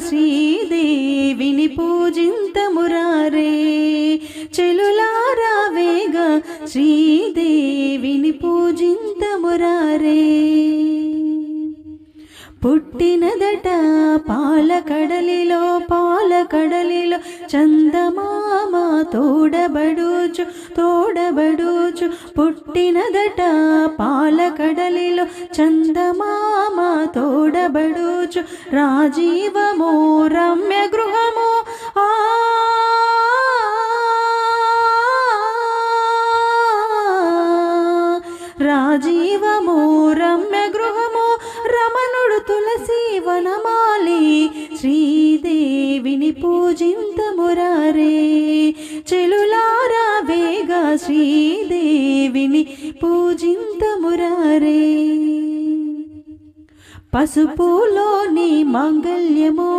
శ్రీదేవిని పూజింతమురారే. చెలులారా వేగ శ్రీదేవిని పూజింతమురారే. పుట్టినదట పాల కడలిలో పాల కడలిలో చందమామ తోడబడుచు తోడబడుచు పుట్టినదట పాలకడలిలో చందమామ తోడబడుచు రాజీవమో రమ్య గృహమో ఆ రాజీవము రమ్య గృహము రమణుడు తులసి వనమాలి శ్రీ పూజింతమురారే చెలులారా వేగా శ్రీదేవిని పూజింతమురారే. పసుపులోని మాంగల్యము